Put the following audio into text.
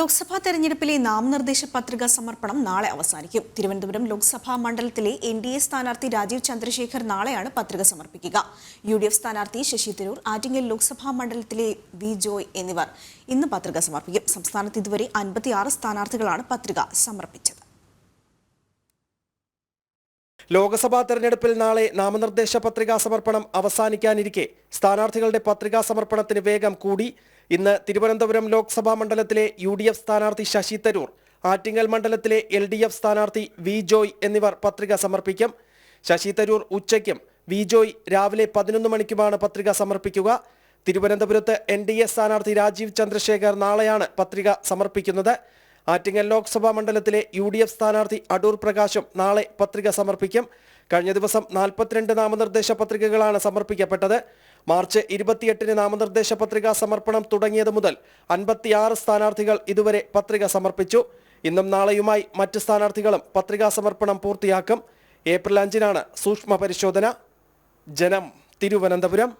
ലോക്സഭാ തെരഞ്ഞെടുപ്പിലെ നാമനിർദ്ദേശ പത്രിക സമർപ്പണം നാളെ അവസാനിക്കും. തിരുവനന്തപുരം ലോക്സഭാ മണ്ഡലത്തിലെ എൻ ഡി എ സ്ഥാനാർത്ഥി രാജീവ് ചന്ദ്രശേഖർ നാളെയാണ് പത്രിക സമർപ്പിക്കുക. യു ഡി എഫ് സ്ഥാനാർത്ഥി ശശി തരൂർ ആറ്റിങ്ങൽ ലോക്സഭാ മണ്ഡലത്തിലെ വി ജോയ് എന്നിവർ ഇന്ന് പത്രിക സമർപ്പിക്കും. സംസ്ഥാനത്ത് ഇതുവരെ അൻപത്തിയാറ് സ്ഥാനാർത്ഥികളാണ് പത്രിക സമർപ്പിച്ചത്. ലോക്സഭാ തെരഞ്ഞെടുപ്പിൽ നാളെ നാമനിർദ്ദേശ പത്രികാ സമർപ്പണം അവസാനിക്കാനിരിക്കെ. സ്ഥാനാർത്ഥികളുടെ പത്രികാ സമർപ്പണത്തിന് വേഗം കൂടി ഇന്ന് തിരുവനന്തപുരം ലോക്സഭാ മണ്ഡലത്തിലെ യു ഡി എഫ് സ്ഥാനാർത്ഥി ശശി തരൂർ ആറ്റിങ്ങൽ മണ്ഡലത്തിലെ എൽ ഡി എഫ് സ്ഥാനാർത്ഥി വി ജോയ് എന്നിവർ പത്രിക സമർപ്പിക്കും. ശശി തരൂർ ഉച്ചയ്ക്കും വി ജോയ് രാവിലെ പതിനൊന്ന് മണിക്കുമാണ് പത്രിക സമർപ്പിക്കുക. തിരുവനന്തപുരത്ത് എൻ ഡി എ സ്ഥാനാർത്ഥി രാജീവ് ചന്ദ്രശേഖർ നാളെയാണ് പത്രിക സമർപ്പിക്കുന്നത്. ആറ്റിങ്ങൽ ലോക്സഭാ മണ്ഡലത്തിലെ യു ഡി എഫ് സ്ഥാനാർത്ഥി അടൂർ പ്രകാശും നാളെ പത്രിക സമർപ്പിക്കും. കഴിഞ്ഞ ദിവസം നാൽപ്പത്തിരണ്ട് നാമനിർദ്ദേശ പത്രികകളാണ് സമർപ്പിക്കപ്പെട്ടത്. മാർച്ച് ഇരുപത്തിയെട്ടിന് നാമനിർദ്ദേശ പത്രികാ സമർപ്പണം തുടങ്ങിയത് മുതൽ അൻപത്തിയാറ് സ്ഥാനാർത്ഥികൾ ഇതുവരെ പത്രിക സമർപ്പിച്ചു. ഇന്നും നാളെയുമായി മറ്റ് സ്ഥാനാർത്ഥികളും പത്രികാ സമർപ്പണം പൂർത്തിയാക്കും. ഏപ്രിൽ അഞ്ചിനാണ് സൂക്ഷ്മ പരിശോധന. ജനം തിരുവനന്തപുരം.